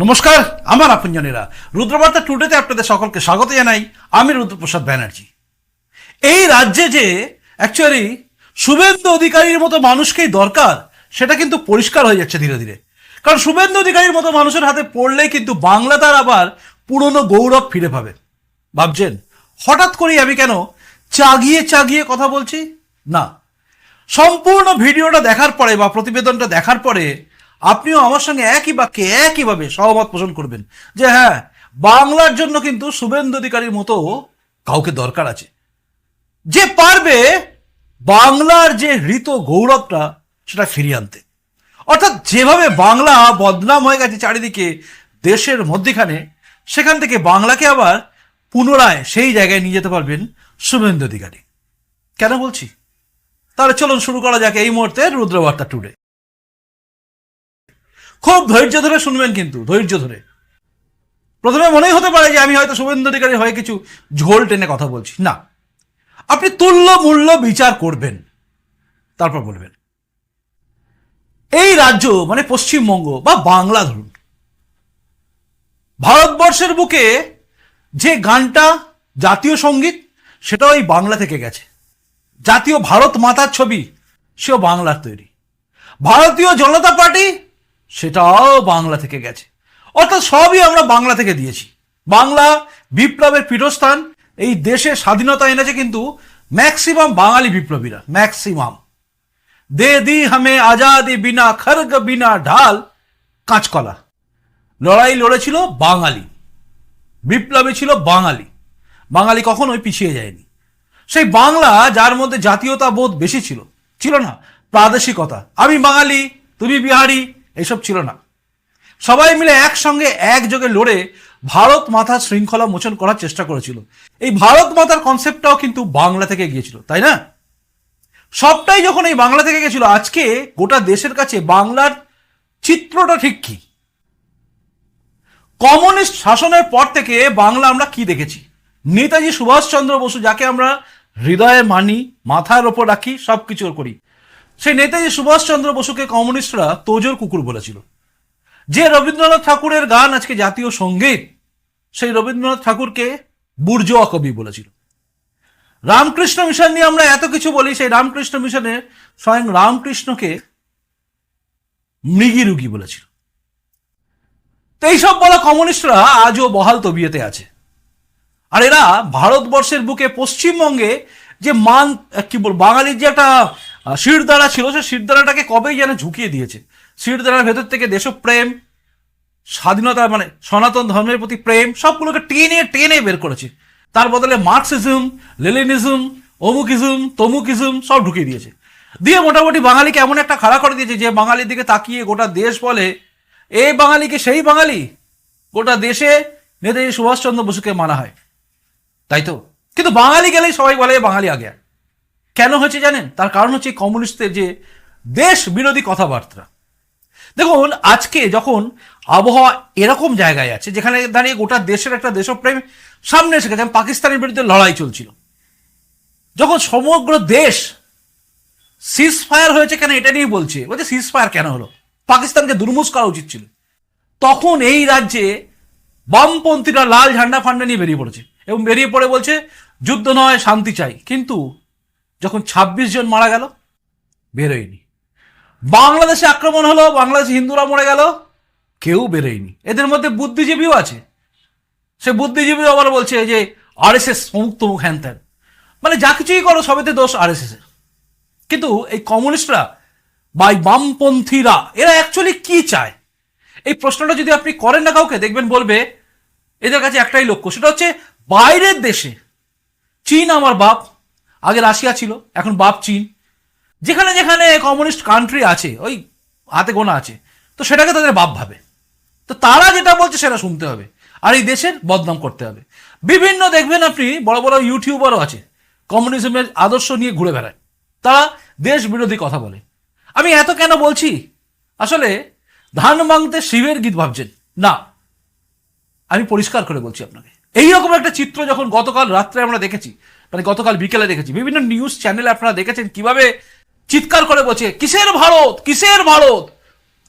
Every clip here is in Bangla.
নমস্কার, আমার আপনজনেরা। রুদ্রবার্তা টুডেতে আপনাদের সকলকে স্বাগত জানাই। আমি রুদ্রপ্রসাদ ব্যানার্জি। এই রাজ্যে যে অ্যাকচুয়ালি শুভেন্দু অধিকারীর মতো মানুষকেই দরকার, সেটা কিন্তু পরিষ্কার হয়ে যাচ্ছে ধীরে ধীরে। কারণ শুভেন্দু অধিকারীর মতো মানুষের হাতে পড়লেই কিন্তু বাংলা তার আবার পুরনো গৌরব ফিরে পাবে। ভাবছেন, হঠাৎ করেই আমি কেন চাগিয়ে চাগিয়ে কথা বলছি? না। সম্পূর্ণ ভিডিওটা দেখার পরে বা প্রতিবেদনটা দেখার পরে আপনিও আমার সঙ্গে একই বাক্যে একইভাবে সহমত পোষণ করবেন যে হ্যাঁ বাংলার জন্য কিন্তু শুভেন্দু অধিকারীর মতো কাউকে দরকার আছে। যে পারবে বাংলার যে হৃত গৌরবটা, সেটা ফিরিয়ে আনতে। অর্থাৎ যেভাবে বাংলা বদনাম হয়ে গেছে চারিদিকে, দেশের মধ্যেখানে, সেখান থেকে বাংলাকে আবার পুনরায় সেই জায়গায় নিয়ে যেতে পারবেন শুভেন্দু অধিকারী। কেন বলছি? তাহলে চলুন শুরু করা যাক এই মুহূর্তে রুদ্রবার্তা টুডে খুব ধৈর্য ধরে শুনবেন কিন্তু, ধৈর্য ধরে। প্রথমে মনেই হতে পারে যে আমি হয়তো শুভেন্দু অধিকারী হয়ে কিছু ঝোল টেনে কথা বলছি। না। আপনি তুল্য মূল্য বিচার করবেন। তারপর বলবেন। এই রাজ্য মানে পশ্চিমবঙ্গ বা বাংলা ধরুন, ভারতবর্ষের বুকে যে গানটা জাতীয় সংগীত সেটাও এই বাংলা থেকে গেছে। জাতীয় ভারত মাতার ছবি, সেও বাংলার তৈরি। ভারতীয় জনতা পার্টি সেটাও বাংলা থেকে গেছে। অর্থাৎ সবই আমরা বাংলা থেকে দিয়েছি। বাংলা বিপ্লবের পীঠস্থান, এই দেশে স্বাধীনতা এনেছে কিন্তু ম্যাক্সিমাম বাঙালি বিপ্লবীরা, ম্যাক্সিমাম। দে দি হামে আজাদি বিনা খর্গ বিনা ঢাল, কাঁচকলা। লড়াই লড়েছিল বাঙালি। বিপ্লবী ছিল বাঙালি। বাঙালি কখনোই পিছিয়ে যায়নি। সেই বাংলা যার মধ্যে জাতীয়তা বোধ বেশি ছিল ছিল না, প্রাদেশিকতা। আমি বাঙালি, তুমি বিহারি এসব ছিল না। সবাই মিলে একসঙ্গে একযোগে লড়ে ভারত মাথার শৃঙ্খলা মোচন করার চেষ্টা করেছিল। এই ভারত মাতার কনসেপ্টটাও কিন্তু বাংলা থেকে গিয়েছিল, তাই না? সবটাই যখন এই বাংলা থেকে গেছিল আজকে গোটা দেশের কাছে বাংলার চিত্রটা ঠিক কি? কমিউনিস্ট শাসনের পর থেকে বাংলা আমরা কি দেখেছি? নেতাজি সুভাষচন্দ্র বসু, যাকে আমরা হৃদয়ে মানি, মাথার ওপর রাখি সব কিছু করি সেই নেতাজি সুভাষচন্দ্র বসুকে কমিউনিস্টরা তোজোর কুকুর বলেছিল। যে রবীন্দ্রনাথ ঠাকুরের গান আজকে জাতীয় সংগীত, সেই রবীন্দ্রনাথ ঠাকুরকে বুর্জোয়া কবি বলেছিল। রামকৃষ্ণ মিশন নিয়ে আমরা এত কিছু বলি, সেই রামকৃষ্ণ মিশনে স্বয়ং রামকৃষ্ণকে মৃগী রুগী বলেছিল। তো এইসব বলা কমিউনিস্টরা আজও বহাল তবিয়েতে আছে। আর এরা ভারতবর্ষের বুকে পশ্চিমবঙ্গে যে মান, কি বল বাঙালির যে একটা শিরদাঁড়া ছিল, সে শিরদাঁড়াটাকে কবেই যেন ঝুঁকিয়ে দিয়েছে। শিরদাঁড়ার ভেতর থেকে দেশপ্রেম, স্বাধীনতা মানে সনাতন ধর্মের প্রতি প্রেম, সবগুলোকে টেনে টেনে বের করেছে। তার বদলে মার্কসিজম, লেলিনিজম, অমুকিজম, তমুকিজম সব ঢুকিয়ে দিয়েছে। দিয়ে মোটামুটি বাঙালিকে এমন একটা খাড়া করে দিয়েছে যে বাঙালির দিকে তাকিয়ে গোটা দেশ বলে এই বাঙালিকে সেই বাঙালি? গোটা দেশে নেতাজি সুভাষচন্দ্র বসুকে মানা হয়। তাই তো? কিন্তু বাঙালি গেলেই সবাই বলে বাঙালি আগে। কেন হয়েছে জানেন? তার কারণ হচ্ছে কমিউনিস্টদের যে দেশ বিরোধী কথাবার্তা। দেখুন, আজকে যখন আবহাওয়া এরকম জায়গায় আছে, যেখানে দাঁড়িয়ে গোটা দেশের একটা দেশপ্রেম সামনে এসে গেছে পাকিস্তানের বিরুদ্ধে লড়াই চলছিল। যখন সমগ্র দেশ সিজ ফায়ার হয়েছে কেন এটা নিয়ে বলছে? বলছে সিজ ফায়ার কেন হলো? পাকিস্তানকে দুর্মুষ করা উচিত ছিল। তখন এই রাজ্যে বামপন্থীরা লাল ঝান্ডা ফান্ডা নিয়ে বেরিয়ে পড়েছে এবং বেরিয়ে পড়ে বলছে, যুদ্ধ নয়, শান্তি চাই। কিন্তু যখন ২৬ জন মারা গেল, বেরোয়নি। বাংলাদেশে আক্রমণ হলো, বাংলাদেশে হিন্দুরা মরে গেল, কেউ বেরোয়নি। এদের মধ্যে বুদ্ধিজীবীও আছে। সে বুদ্ধিজীবী আবার বলছে যে আর এস এস অমুক তমুক হ্যান মানে যা কিছুই করো, সবেতে দোষ আর এস এর। কিন্তু এই কমিউনিস্টরা বা এই বামপন্থীরা, এরা অ্যাকচুয়ালি কি চায়? এই প্রশ্নটা যদি আপনি করেন না কাউকে, দেখবেন বলবে, এদের কাছে একটাই লক্ষ্য, সেটা হচ্ছে বাইরের দেশে, চীন আমার বাপ আগে রাশিয়া ছিল, এখন বাপ চীন। যেখানে যেখানে কমিউনিস্ট কান্ট্রি আছে, ওই হাতে গোনা আছে, তো সেটাকে তাদের বাপ ভাবে। তো তারা যেটা বলছে সেটা শুনতে হবে, আর এই দেশের বদনাম করতে হবে। বিভিন্ন দেখবেন আপনি, বড় বড় ইউটিউবারও আছে কমিউনিজমের আদর্শ নিয়ে ঘুরে বেড়ায়। তারা দেশ বিরোধী কথা বলে। আমি এত কেন বলছি? আসলে ধান মাংতে শিবের গীত ভাবছেন। না, আমি পরিষ্কার করে বলছি আপনাকে। এইরকম একটা চিত্র যখন গতকাল রাত্রে আমরা দেখেছি মানে গতকাল বিকেলে দেখেছি। বিভিন্ন নিউজ চ্যানেলে আপনারা দেখেছেন কীভাবে চিৎকার করে বলছে, কিসের ভারত? কিসের ভারত?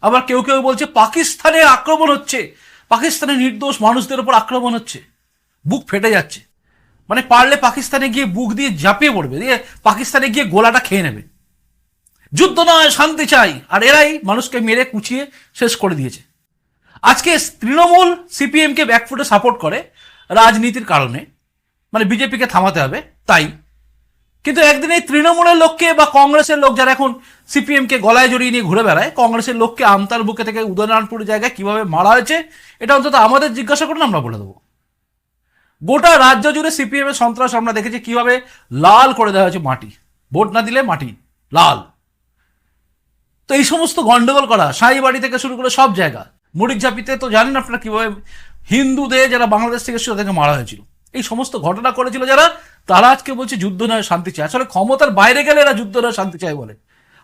আবার কেউ কেউ বলছে, পাকিস্তানে আক্রমণ হচ্ছে। পাকিস্তানের নির্দোষ মানুষদের উপর আক্রমণ হচ্ছে। বুক ফেটে যাচ্ছে। মানে পারলে পাকিস্তানে গিয়ে বুক দিয়ে ঝাঁপিয়ে পড়বে। দিয়ে পাকিস্তানে গিয়ে গোলাটা খেয়ে নেবে। যুদ্ধ নয়, শান্তি চাই। আর এরাই মানুষকে মেরে কুচিয়ে শেষ করে দিয়েছে। আজকে তৃণমূল সিপিএমকে ব্যাকফুটে সাপোর্ট করে রাজনীতির কারণে। মানে বিজেপিকে থামাতে হবে। তাই। কিন্তু একদিন এই তৃণমূলের লোককে বা কংগ্রেসের লোক যারা এখন সিপিএমকে গলায় জড়িয়ে নিয়ে ঘুরে বেড়ায়, কংগ্রেসের লোককে আমতার বুকে থেকে উদয়নারায়ণপুর জায়গায় কীভাবে মারা হয়েছে, এটা অন্তত আমাদের জিজ্ঞাসা করুন, আমরা বলে দেবো। গোটা রাজ্য জুড়ে সিপিএম এর সন্ত্রাস আমরা দেখেছি কীভাবে লাল করে দেওয়া হয়েছে মাটি। ভোট না দিলে মাটি, লাল। তো এই সমস্ত গন্ডগোল করা সাই বাড়ি থেকে শুরু করে সব জায়গা মুড়িক ঝাপিতে তো জানেন আপনারা কীভাবে হিন্দুদের যারা বাংলাদেশ থেকে এসেছিল তাদেরকে মারা হয়েছিল। এই সমস্ত ঘটনা করেছিল যারা তারা আজকে বলছে যুদ্ধ নয়, শান্তি চায় আসলে ক্ষমতার বাইরে গেলে এরা যুদ্ধ নয়, শান্তি চায় বলে।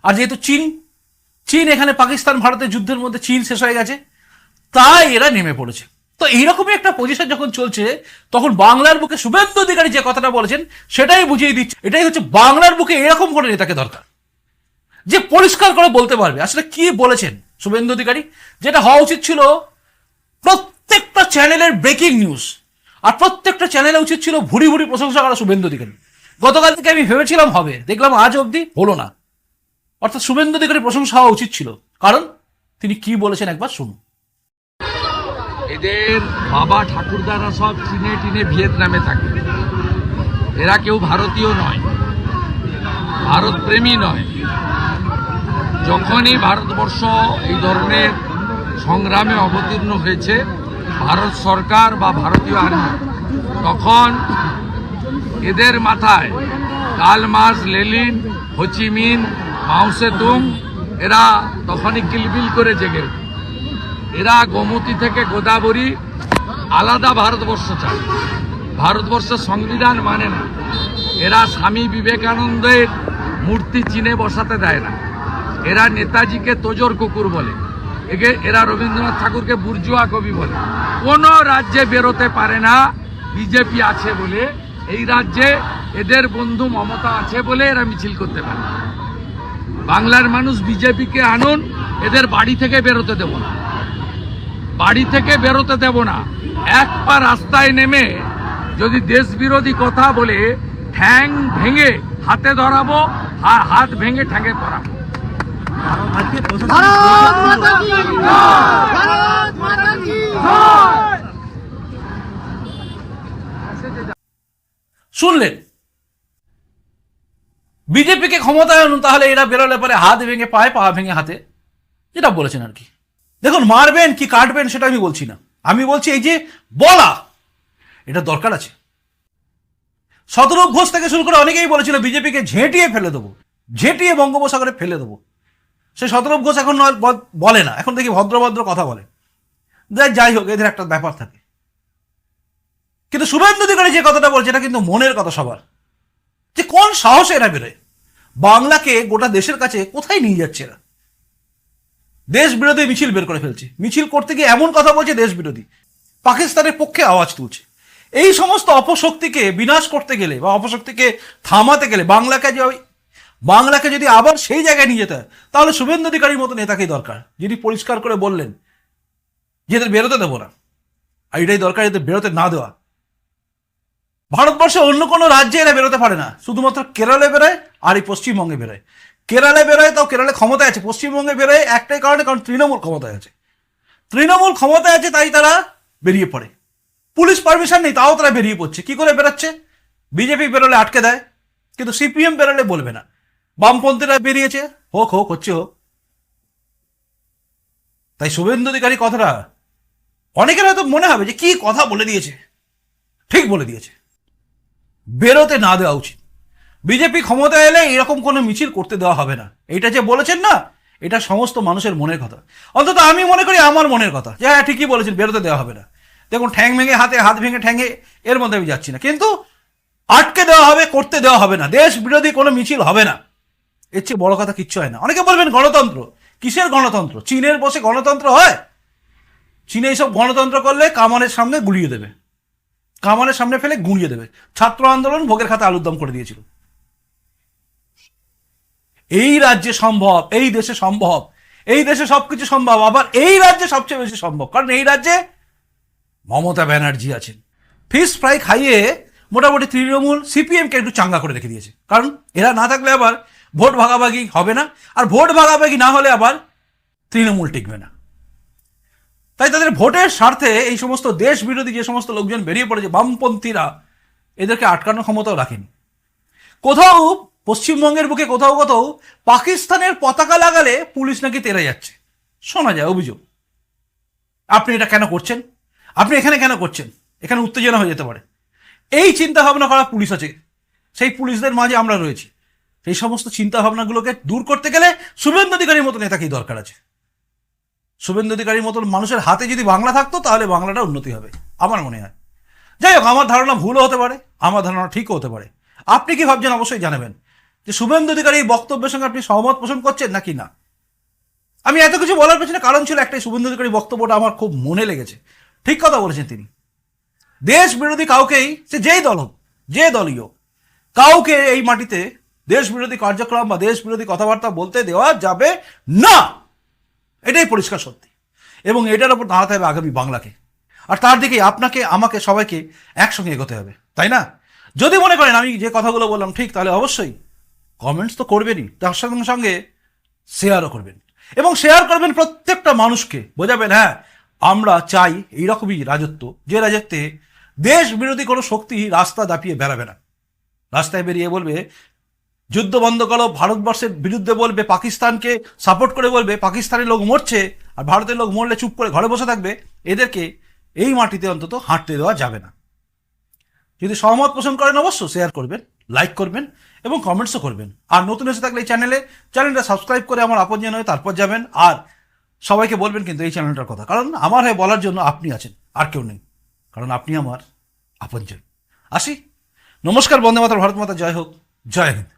আর যেহেতু চীন চীন এখানে পাকিস্তান, ভারতের যুদ্ধের মধ্যে চীন শেষ হয়ে গেছে, তাই এরা নেমে পড়েছে। তো এইরকমই একটা পজিশন যখন চলছে, তখন বাংলার বুকে শুভেন্দু অধিকারী যে কথাটা বলেছেন, সেটাই বুঝিয়ে দিচ্ছে। এটাই হচ্ছে বাংলার বুকে এরকম করে নেতাকে দরকার। যে পরিষ্কার করে বলতে পারবে। আসলে কি বলেছেন শুভেন্দু অধিকারী? যেটা হওয়া উচিত ছিল, প্রত্যেকটা চ্যানেলের ব্রেকিং নিউজ আর প্রত্যেকটা চ্যানেলে উচিত ছিল ভুড়ি ভুড়ি প্রশংসা করা শুভেন্দু অধিকারী। গতকাল থেকে আমি ভেবেছিলাম হবে, দেখলাম আজ অবধি হলো না। অর্থাৎ শুভেন্দু অধিকারী প্রশংসা হওয়া উচিত ছিল। কারণ তিনি কি বলেছেন একবার শুনুন। এদের বাবা ঠাকুরদারা সব চীনে টিনে ভিয়েতনামে থাকে। এরা কেউ ভারতীয় নয় ভারত প্রেমী নয়। যখনই ভারতবর্ষ এই ধরনের সংগ্রামে অবতীর্ণ হয়েছে ভারত সরকার বা ভারতীয় আর্মি তখন এদের মাথায় কাল মার্স লেলিন হোচিমিন মাউসে তুং, এরা তখনই কিলবিল করে জেগে। এরা গোমতী থেকে গোদাবরী আলাদা ভারতবর্ষ চায়। ভারতবর্ষের সংবিধান মানে না। এরা স্বামী বিবেকানন্দের মূর্তি চিনে বসাতে দেয় না। এরা নেতাজিকে তোজর কুকুর বলে। একে এরা রবীন্দ্রনাথ ঠাকুরকে বুর্জুয়া কবি বলে। কোনো রাজ্যে বেরোতে পারে না, বিজেপি আছে বলে। এই রাজ্যে এদের বন্ধু মমতা আছে বলে এরা মিছিল করতে পারে বাংলার মানুষ বিজেপিকে আনুন, এদের বাড়ি থেকে বেরোতে দেব না। বাড়ি থেকে বেরোতে দেব না। এক পা রাস্তায় নেমে যদি দেশ বিরোধী কথা বলে, ঠ্যাং ভেঙে হাতে ধরাবো আর হাত ভেঙে ঠ্যাঙে পরাবো ভারত শুনলেন? বিজেপিকে ক্ষমতায় আনুন, তাহলে এরা বেরোলে পরে হাত ভেঙে পায়ে পা ভেঙে হাতে। যেটা বলেছেন আর কি। দেখুন, মারবেন কি কাটবেন সেটা আমি বলছি না। আমি বলছি এই যে বলা, এটা দরকার আছে। শতরূপ ঘোষ থেকে শুরু করে অনেকেই বলেছিল, বিজেপিকে ঝেঁটিয়ে ফেলে দেবো। ঝেঁটিয়ে বঙ্গোপসাগরে ফেলে দেবো। সে শতরূপ ঘোষ এখন বলে না। এখন দেখি ভদ্রভদ্র কথা বলে। যাই- যাই হোক, এদের একটা ব্যাপার থাকে। কিন্তু শুভেন্দু অধিকারী যে কথাটা বলছে, এটা কিন্তু মনের কথা সবার। যে কোন সাহসে এরা বেরোয়? বাংলাকে গোটা দেশের কাছে কোথায় নিয়ে যাচ্ছে এরা? দেশ বিরোধী মিছিল বের করে ফেলছে। মিছিল করতে গিয়ে এমন কথা বলছে দেশ বিরোধী পাকিস্তানের পক্ষে আওয়াজ তুলছে। এই সমস্ত অপশক্তিকে বিনাশ করতে গেলে বা অপশক্তিকে থামাতে গেলে বাংলাকে যে বাংলাকে যদি আবার সেই জায়গায় নিয়ে যেতে হয়, তাহলে শুভেন্দু অধিকারীর মতো নেতাকেই দরকার, যিনি পরিষ্কার করে বললেন যে এদের বেরোতে দেবো না। আর এটাই দরকার এদের বেরোতে না দেওয়া। ভারতবর্ষে অন্য কোনো রাজ্যে এরা বেরোতে পারে না। শুধুমাত্র কেরলে বেরোয় আর এই পশ্চিমবঙ্গে বেরোয়। কেরালে বেরোয় তাও কেরালে ক্ষমতায় আছে। পশ্চিমবঙ্গে বেরোয় একটাই কারণে, কারণ তৃণমূল ক্ষমতায় আছে। তৃণমূল ক্ষমতায় আছে তাই তারা বেরিয়ে পড়ে। পুলিশ পারমিশন নেই, তাও তারা বেরিয়ে পড়ছে। কি করে বেরোচ্ছে? বিজেপি বেরোলে আটকে দেয়, কিন্তু সিপিএম বেরোলে বলবে না। বামপন্থীরা বেরিয়েছে। হোক হোক, হচ্ছে হোক। তাই শুভেন্দু অধিকারী কথাটা অনেকের হয়তো মনে হবে যে কি কথা বলে দিয়েছে। ঠিক বলে দিয়েছে। বেরোতে না দেওয়া উচিত। বিজেপি ক্ষমতায় এলে এরকম কোনো মিছিল করতে দেওয়া হবে না। এটা যে বলেছেন না, এটা সমস্ত মানুষের মনের কথা। অন্তত আমি মনে করি আমার মনের কথা যে হ্যাঁ ঠিকই বলেছেন, বেরোতে দেওয়া হবে না। দেখুন, ঠ্যাং ভেঙে হাতে, হাত ভেঙে ঠ্যাঙে, এর মধ্যে আমি যাচ্ছি না। কিন্তু আটকে দেওয়া হবে, করতে দেওয়া হবে না। দেশ বিরোধী কোনো মিছিল হবে না। এর চেয়ে বড় কথা কিচ্ছু হয় না। অনেকে বলবেন গণতন্ত্র। কিসের গণতন্ত্র? চীনের বসে গণতন্ত্র হয়? চীনে এইসব গণতন্ত্র করলে কামানের সামনে গুলিয়ে দেবে। কামানের সামনে ফেলে গুঁড়িয়ে দেবে। ছাত্র আন্দোলন ভোগের খাতে আলুর দম করে দিয়েছিল। এই রাজ্যে সম্ভব, এই দেশে সম্ভব, এই দেশে সবকিছু সম্ভব, আবার এই রাজ্যে সবচেয়ে বেশি সম্ভব। কারণ এই রাজ্যে মমতা ব্যানার্জি আছেন। ফিশ ফ্রাই খাইয়ে মোটামুটি তৃণমূল, সিপিএমকে একটু চাঙ্গা করে রেখে দিয়েছে। কারণ এরা না থাকলে আবার ভোট ভাগাভাগি হবে না, আর ভোট ভাগাভাগি না হলে আবার তৃণমূল টিকবে না। তাই তাদের ভোটের স্বার্থে এই সমস্ত দেশ বিরোধী যে সমস্ত লোকজন বেরিয়ে পড়েছে, বামপন্থীরা, এদেরকে আটকানোর ক্ষমতাও রাখেনি। কোথাও পশ্চিমবঙ্গের বুকে কোথাও কোথাও পাকিস্তানের পতাকা লাগালে পুলিশ নাকি তেরে যাচ্ছে। শোনা যায় অভিযোগ। আপনি এটা কেন করছেন? আপনি এখানে কেন করছেন? এখানে উত্তেজনা হয়ে যেতে পারে। এই চিন্তা ভাবনা করা পুলিশ আছে। সেই পুলিশদের মাঝে আমরা রয়েছি। সেই সমস্ত চিন্তা ভাবনাগুলোকে দূর করতে গেলে শুভেন্দু অধিকারীর মতো নেতাকেই দরকার আছে। শুভেন্দু অধিকারীর মতন মানুষের হাতে যদি বাংলা থাকতো, তাহলে বাংলাটা উন্নতি হবে, আমার মনে হয়। যাই হোক, আমার ধারণা ভুলও হতে পারে, আমার ধারণা ঠিকও হতে পারে। আপনি কি ভাবছেন অবশ্যই জানাবেন যে শুভেন্দু অধিকারী এই বক্তব্যের সঙ্গে আপনি সহমত পোষণ করছেন নাকি না? আমি এত কিছু বলার পেছনে কারণ ছিল একটাই, শুভেন্দু অধিকারী বক্তব্যটা আমার খুব মনে লেগেছে। ঠিক কথা বলেছেন তিনি। দেশ বিরোধী কাউকেই, সে যেই দল হোক, যে হোক, কাউকে এই মাটিতে দেশ বিরোধী কার্যক্রম বা দেশ বিরোধী কথাবার্তা বলতে দেওয়া যাবে না। এটাই পরিষ্কার সত্যি। এবং এটার উপর দাঁড়াতে হবে আগামী বাংলাকে। আর তার দিকে আপনাকে, আমাকে, সবাইকে একসঙ্গে এগোতে হবে। তাই না? যদি মনে করেন, আমি যে কথাগুলো বললাম, ঠিক তাহলে অবশ্যই কমেন্টস তো করবেনই, তার সঙ্গে সঙ্গে শেয়ারও করবেন। এবং শেয়ার করবেন প্রত্যেকটা মানুষকে। বোঝাবেন হ্যাঁ আমরা চাই এইরকমই রাজত্ব, যে রাজত্বে দেশ বিরোধী কোনো শক্তি রাস্তা দাপিয়ে বেড়াবে না। রাস্তায় বেরিয়ে বলবে যুদ্ধ বন্ধ করো, ভারতবর্ষের বিরুদ্ধে বলবে পাকিস্তানকে সাপোর্ট করে বলবে, পাকিস্তানের লোক মরছে, আর ভারতের লোক মরলে চুপ করে ঘরে বসে থাকবে, এদেরকে এই মাটিতে অন্তত হাঁটতে দেওয়া যাবে না। যদি সহমত পোষণ করেন অবশ্য শেয়ার করবেন লাইক করবেন, এবং কমেন্টসও করবেন। আর নতুন এসে থাকলে এই চ্যানেলে চ্যানেলটা সাবস্ক্রাইব করে আমার আপনজন হয়ে তারপর যাবেন, আর সবাইকে বলবেন কিন্তু এই চ্যানেলটার কথা, কারণ আমার হয়ে বলার জন্য আপনি আছেন, আর কেউ নেই, কারণ আপনি আমার আপনজন। আসি, নমস্কার বন্দে মাতার ভারত মাতা, জয় হোক, জয় হিন্দ।